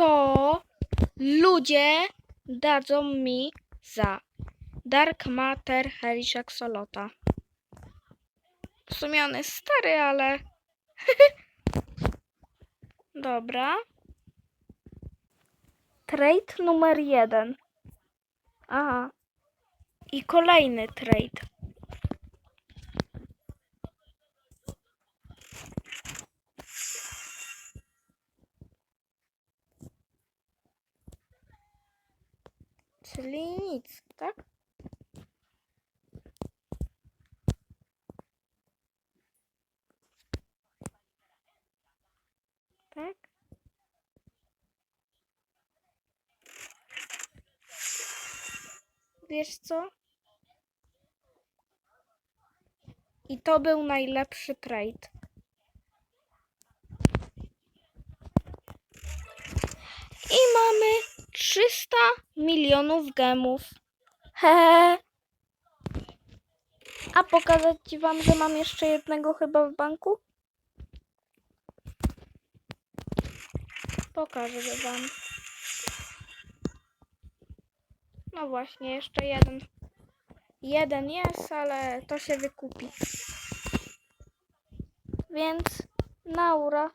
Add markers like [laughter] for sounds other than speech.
co ludzie dadzą mi za Dark Matter Hellish Axolota. W sumie on jest stary, ale... [laughs] Dobra. Trade numer jeden. Aha. I kolejny trade. Czyli nic, tak? Tak? Wiesz co? I to był najlepszy trade. I 300 milionów gemów. Hehe. A pokazać ci wam, że mam jeszcze jednego chyba w banku? Pokażę wam. No właśnie, jeszcze jeden. Jeden jest, ale to się wykupi. Więc Naura.